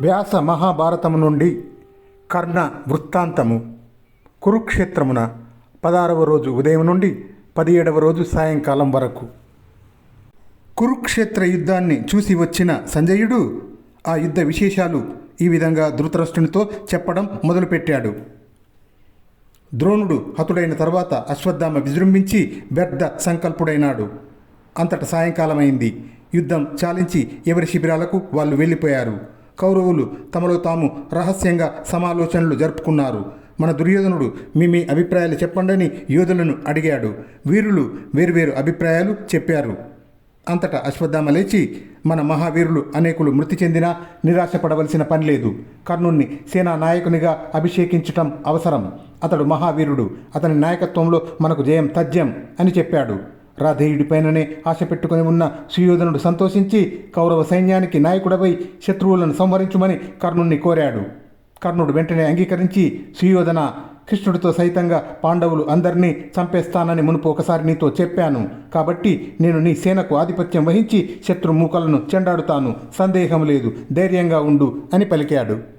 వ్యాస మహాభారతము నుండి కర్ణ వృత్తాంతము కురుక్షేత్రమున పదారవ రోజు ఉదయం నుండి పదిహేడవ రోజు సాయంకాలం వరకు. కురుక్షేత్ర యుద్ధాన్ని చూసి వచ్చిన సంజయుడు ఆ యుద్ధ విశేషాలు ఈ విధంగా ధృతరాష్ట్రునితో చెప్పడం మొదలుపెట్టాడు. ద్రోణుడు హతుడైన తర్వాత అశ్వత్థామ విజృంభించి వ్యర్థ సంకల్పుడైనాడు. అంతట సాయంకాలమైంది. యుద్ధం చాలించి ఎవరి శిబిరాలకు వాళ్ళు వెళ్ళిపోయారు. కౌరవులు తమలో తాము రహస్యంగా సమాలోచనలు జరుపుకున్నారు. మన దుర్యోధనుడు మీ మీ అభిప్రాయాలు చెప్పండని యోధులను అడిగాడు. వీరులు వేరువేరు అభిప్రాయాలు చెప్పారు. అంతటా అశ్వత్థామ లేచి మన మహావీరులు అనేకులు మృతి చెందినా నిరాశపడవలసిన పని లేదు. కర్ణుణ్ణి సేనా నాయకునిగా అభిషేకించటం అవసరం. అతడు మహావీరుడు. అతని నాయకత్వంలో మనకు జయం తథ్యం అని చెప్పాడు. రాధేయుడిపైననే ఆశ పెట్టుకుని ఉన్న సుయోధనుడు సంతోషించి కౌరవ సైన్యానికి నాయకుడపై శత్రువులను సంహరించుమని కర్ణుణ్ణి కోరాడు. కర్ణుడు వెంటనే అంగీకరించి సుయోధన కృష్ణుడితో సైతంగా పాండవులు అందరినీ చంపేస్తానని మునుపు ఒకసారి నీతో చెప్పాను. కాబట్టి నేను నీ సేనకు ఆధిపత్యం వహించి శత్రు మూకలను చెండాడుతాను. సందేహం లేదు. ధైర్యంగా ఉండు అని పలికాడు.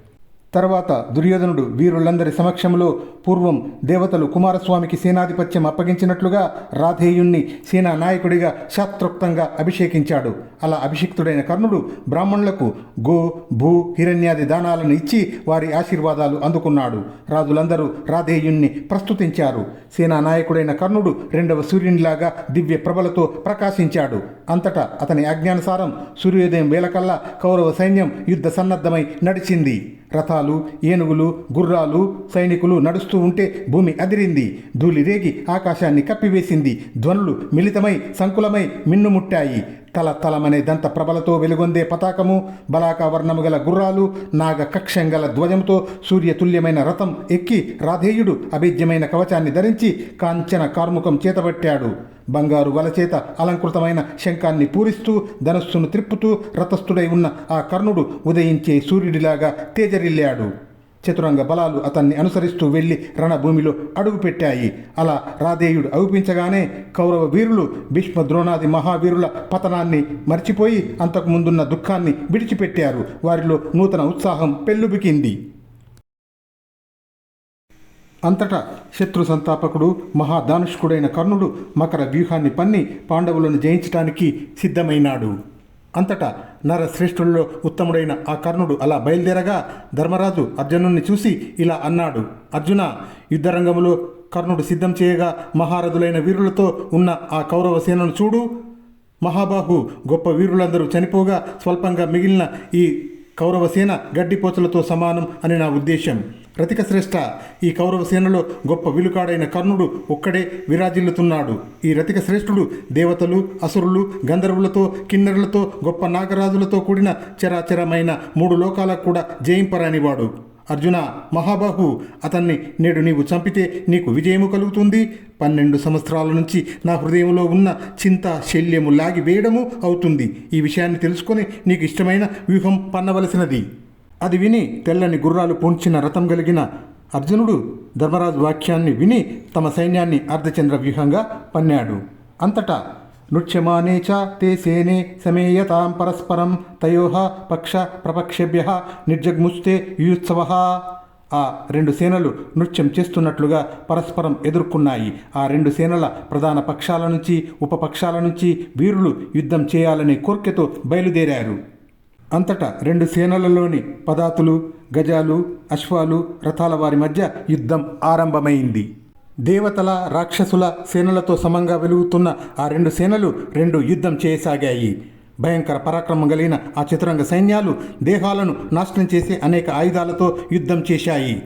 తర్వాత దుర్యోధనుడు వీరులందరి సమక్షంలో పూర్వం దేవతలు కుమారస్వామికి సేనాధిపత్యం అప్పగించినట్లుగా రాధేయుణ్ణి సేనా నాయకుడిగా శాస్త్రోక్తంగా అభిషేకించాడు. అలా అభిషిక్తుడైన కర్ణుడు బ్రాహ్మణులకు గో భూ హిరణ్యాది దానాలను ఇచ్చి వారి ఆశీర్వాదాలు అందుకున్నాడు. రాజులందరూ రాధేయుణ్ణి ప్రస్తుతించారు. సేనా నాయకుడైన కర్ణుడు రెండవ సూర్యునిలాగా దివ్య ప్రభలతో ప్రకాశించాడు. అంతటా అతని ఆజ్ఞానుసారం సూర్యోదయం వేళకల్లా కౌరవ సైన్యం యుద్ధ సన్నద్ధమై నడిచింది. రథాలు ఏనుగులు గుర్రాలు సైనికులు నడుస్తూ ఉంటే భూమి అదిరింది. ధూళి రేగి ఆకాశాన్ని కప్పివేసింది. ధ్వనులు మిళితమై సంకులమై మిన్నుముట్టాయి. తల తలమనే దంత ప్రభలతో వెలుగొందే పతాకము బలాకావర్ణము గల గుర్రాలు నాగ కక్షం గల ధ్వజంతో సూర్యతుల్యమైన రథం ఎక్కి రాధేయుడు అభిజ్యమైన కవచాన్ని ధరించి కాంచన కార్ముకం చేతబట్టాడు. బంగారు వలచేత అలంకృతమైన శంఖాన్ని పూరిస్తూ ధనస్సును త్రిప్పుతూ రతస్థుడై ఉన్న ఆ కర్ణుడు ఉదయించే సూర్యుడిలాగా తేజరిల్లాడు. చతురంగ బలాలు అతన్ని అనుసరిస్తూ వెళ్ళి రణభూమిలో అడుగుపెట్టాయి అలా రాధేయుడు అవుపించగానే కౌరవ వీరులు భీష్మ ద్రోణాది మహావీరుల పతనాన్ని మర్చిపోయి అంతకుముందున్న దుఃఖాన్ని విడిచిపెట్టారు. వారిలో నూతన ఉత్సాహం పెల్లుబికింది. అంతటా శత్రు సంతాపకుడు మహాదానుష్కుడైన కర్ణుడు మకర వ్యూహాన్ని పన్ని పాండవులను జయించటానికి సిద్ధమైనాడు. అంతటా నరశ్రేష్ఠుల్లో ఉత్తముడైన ఆ కర్ణుడు అలా బయలుదేరగా ధర్మరాజు అర్జునుణ్ణి చూసి ఇలా అన్నాడు అర్జున యుద్ధరంగంలో కర్ణుడు సిద్ధం చేయగా మహారథులైన వీరులతో ఉన్న ఆ కౌరవ సేనను చూడు. మహాబాహు గొప్ప వీరులందరూ చనిపోగా స్వల్పంగా మిగిలిన ఈ కౌరవసేన గడ్డిపోచలతో సమానం అని నా ఉద్దేశం రతిక శ్రేష్ఠ ఈ కౌరవసేనలో గొప్ప విలుకాడైన కర్ణుడు ఒక్కడే విరాజిల్లుతున్నాడు. ఈ రతిక శ్రేష్ఠుడు దేవతలు అసురులు గంధర్వులతో కిన్నరులతో గొప్ప నాగరాజులతో కూడిన చరాచరమైన మూడు లోకాలకు కూడా జయింపరానివాడు. అర్జున మహాబాహు అతన్ని నేడు నీవు చంపితే నీకు విజయము కలుగుతుంది. పన్నెండు సంవత్సరాల నుంచి నా హృదయంలో ఉన్న చింత శల్యము లాగి వేయడము అవుతుంది. ఈ విషయాన్ని తెలుసుకొని నీకు ఇష్టమైన వ్యూహం పన్నవలసినది. అది విని తెల్లని గుర్రాలు పూంచిన రథం కలిగిన అర్జునుడు ధర్మరాజు వాక్యాన్ని విని తమ సైన్యాన్ని అర్ధచంద్ర వ్యూహంగా పన్నాడు. అంతటా నృత్యమానే చ తే సేనే సమేయతాం పరస్పరం తయోహ పక్ష ప్రపక్షభ్య నిర్జగ్ముస్తే యుత్సవ ఆ రెండు సేనలు నృత్యం చేస్తున్నట్లుగా పరస్పరం ఎదుర్కొన్నాయి. ఆ రెండు సేనల ప్రధాన పక్షాల నుంచి ఉపపక్షాల నుంచి వీరులు యుద్ధం చేయాలనే కోర్కెతో బయలుదేరారు. అంతటా రెండు సేనలలోని పదాతులు గజాలు అశ్వాలు రథాల వారి మధ్య యుద్ధం ఆరంభమైంది. దేవతల రాక్షసుల సేనలతో సమంగా వెలుగుతున్న ఆ రెండు సేనలు రెండు యుద్ధం చేయసాగాయి. భయంకర పరాక్రమం కలిగిన ఆ చతురంగ సైన్యాలు దేహాలను నాశనం చేసే అనేక ఆయుధాలతో యుద్ధం చేశాయి.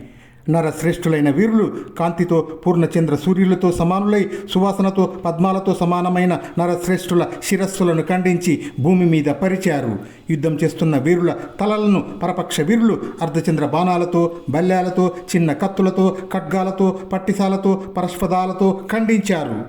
నరశ్రేష్ఠులైన వీరులు కాంతితో పూర్ణచంద్ర సూర్యులతో సమానులై సువాసనతో పద్మాలతో సమానమైన నరశ్రేష్ఠుల శిరస్సులను ఖండించి భూమి మీద పరిచారు. యుద్ధం చేస్తున్న వీరుల తలలను పరపక్ష వీరులు అర్ధచంద్ర బాణాలతో బల్యాలతో చిన్న కత్తులతో ఖడ్గాలతో పట్టిసాలతో పరస్పదాలతో ఖండించారు.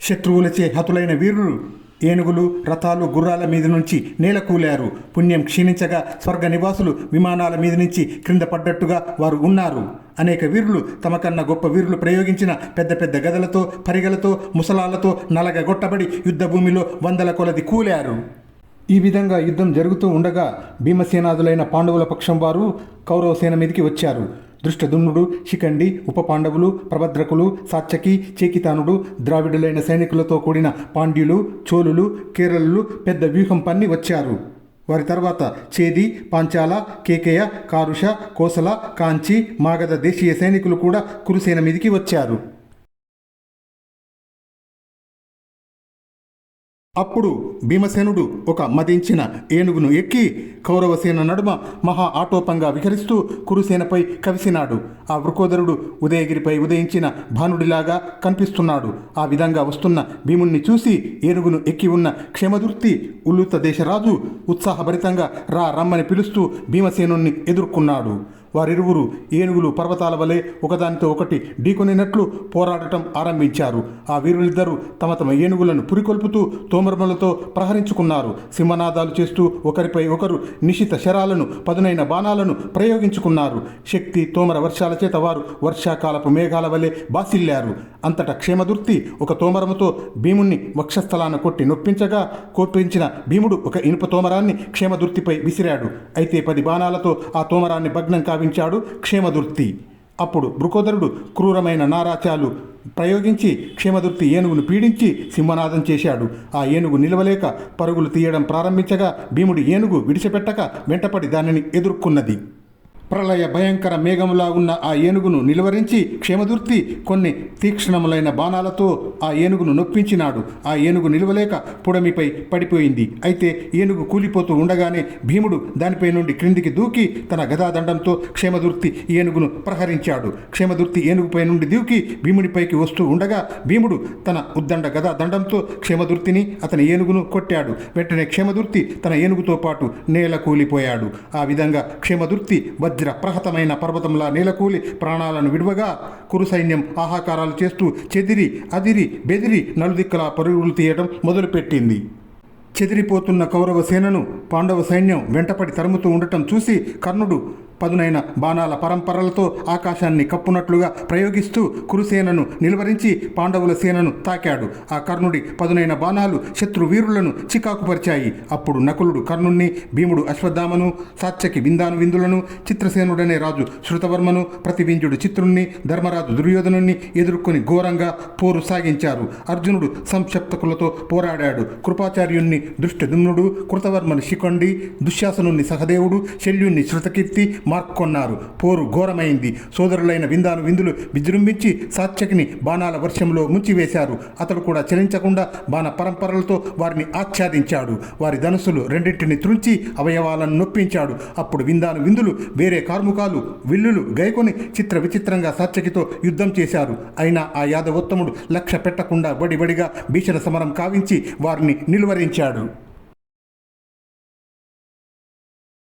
శత్రువులచే హతులైన వీరులు ఏనుగులు రథాలు గుర్రాల మీద నుంచి నేలకూలారు. పుణ్యం క్షీణించగా స్వర్గ నివాసులు విమానాల మీద నుంచి క్రింద పడ్డట్టుగా వారు ఉన్నారు. అనేక వీరులు తమకన్నా గొప్ప వీరులు ప్రయోగించిన పెద్ద పెద్ద గదలతో పరిగలతో ముసలాలతో నలగగొట్టబడి యుద్ధభూమిలో వందల కొలది కూలారు. ఈ విధంగా యుద్ధం జరుగుతూ ఉండగా భీమసేనాదులైన పాండవుల పక్షం వారు కౌరవసేన మీదికి వచ్చారు. దృష్టదుమ్నుడు శిఖండి ఉప పాండవులు ప్రభద్రకులు సాత్యకి చేకితానుడు ద్రావిడులైన సైనికులతో కూడిన పాండ్యులు చోళులు కేరళలు పెద్ద వ్యూహం పన్ని వచ్చారు. వారి తర్వాత చేది పాంచాల కేకేయ కారుష కోసల కాంచి మాగధ దేశీయ సైనికులు కూడా కురుసేన మీదికి వచ్చారు. అప్పుడు భీమసేనుడు ఒక మదించిన ఏనుగును ఎక్కి కౌరవసేన నడుమ మహా ఆటోపంగా విహరిస్తూ కురుసేనపై కవిసినాడు. ఆ వృకోదరుడు ఉదయగిరిపై ఉదయించిన భానుడిలాగా కనిపిస్తున్నాడు. ఆ విధంగా వస్తున్న భీముణ్ణి చూసి ఏనుగును ఎక్కి ఉన్న క్షేమదుర్తి ఉల్లుత దేశరాజు ఉత్సాహభరితంగా రా రమ్మని పిలుస్తూ భీమసేనుణ్ణి ఎదుర్కొన్నాడు. వారిరువురు ఏనుగులు పర్వతాల వలె ఒకదానితో ఒకటి ఢీకొనినట్లు పోరాడటం ఆరంభించారు. ఆ వీరులిద్దరూ తమ తమ ఏనుగులను పురికొల్పుతూ తోమరములతో ప్రహరించుకున్నారు. సింహనాదాలు చేస్తూ ఒకరిపై ఒకరు నిశిత శరాలను పదునైన బాణాలను ప్రయోగించుకున్నారు. శక్తి తోమర వర్షాల చేత వారు వర్షాకాలపు మేఘాల వలె బాసిల్లారు. అంతటా క్షేమదుర్తి ఒక తోమరముతో భీముణ్ణి వక్షస్థలాన కొట్టి నొప్పించగా కోపించిన భీముడు ఒక ఇనుప తోమరాన్ని క్షేమదుర్తిపై విసిరాడు. అయితే పది బాణాలతో ఆ తోమరాన్ని భగ్నం భావించాడు క్షేమదుర్తి అప్పుడు బృకోదరుడు క్రూరమైన నారాచాలు ప్రయోగించి క్షేమదుర్తి ఏనుగును పీడించి సింహనాదం చేశాడు. ఆ ఏనుగు నిలవలేక పరుగులు తీయడం ప్రారంభించగా భీముడి ఏనుగు విడిచిపెట్టక వెంటపడి దానిని ఎదుర్కొన్నది. ప్రళయ భయంకర మేఘములా ఉన్న ఆ ఏనుగును నిలువరించి క్షేమదుర్తి కొన్ని తీక్షణములైన బాణాలతో ఆ ఏనుగును నొప్పించినాడు. ఆ ఏనుగు నిలవలేక పుడమిపై పడిపోయింది. అయితే ఏనుగు కూలిపోతూ ఉండగానే భీముడు దానిపై నుండి క్రిందికి దూకి తన గదాదండంతో క్షేమదుర్తి ఏనుగును ప్రహరించాడు. క్షేమదూర్తి ఏనుగుపై నుండి దూకి భీముడిపైకి వస్తూ ఉండగా భీముడు తన ఉద్దండ గదా దండంతో క్షేమదుర్తిని అతని ఏనుగును కొట్టాడు. వెంటనే క్షేమదుర్తి తన ఏనుగుతో పాటు నేల కూలిపోయాడు. ఆ విధంగా క్షేమదుర్తి వజ్ర వజ్రప్రహతమైన పర్వతంలా నేలకూలి ప్రాణాలను విడువగా కురు సైన్యం ఆహాకారాలు చేస్తూ చెదిరి అదిరి బెదిరి నలుదిక్కలా పరుగులు తీయడం మొదలుపెట్టింది. చెదిరిపోతున్న కౌరవ సేనను పాండవ సైన్యం వెంటపడి తరుముతూ ఉండటం చూసి కర్ణుడు పదునైన బాణాల పరంపరలతో ఆకాశాన్ని కప్పునట్లుగా ప్రయోగిస్తూ కురుసేనను నిలువరించి పాండవుల సేనను తాకాడు. ఆ కర్ణుడి పదునైన బాణాలు శత్రు వీరులను చికాకుపరిచాయి. అప్పుడు నకులుడు కర్ణుణ్ణి భీముడు అశ్వత్థామను సాత్యకి విందాను విందులను చిత్రసేనుడనే రాజు శృతవర్మను ప్రతిబింజుడు చిత్రుణ్ణి ధర్మరాజు దుర్యోధనుణ్ణి ఎదుర్కొని ఘోరంగా పోరు సాగించారు. అర్జునుడు సంక్షప్తకులతో పోరాడాడు. కృపాచార్యుణ్ణి దృష్టదుమ్నుడు కృతవర్మని శిఖండి దుశ్శాసనుణ్ణి సహదేవుడు శల్యుణ్ణి శృతకీర్తి మార్కొన్నారు. పోరు ఘోరమైంది. సోదరులైన విందాను విందులు విజృంభించి సాత్యకిని బాణాల వర్షంలో ముంచివేశారు. అతడు కూడా చలించకుండా బాణ పరంపరలతో వారిని ఆచ్ఛాదించాడు. వారి ధనుసులు రెండింటిని త్రుంచి అవయవాలను నొప్పించాడు. అప్పుడు విందాను విందులు వేరే కార్ముకాలు విల్లులు గైకొని చిత్ర విచిత్రంగా సాత్యకితో యుద్ధం చేశారు. అయినా ఆ యాదవోత్తముడు లక్ష్య పెట్టకుండా బడిబడిగా భీషణ సమరం కావించి వారిని నిలువరించాడు.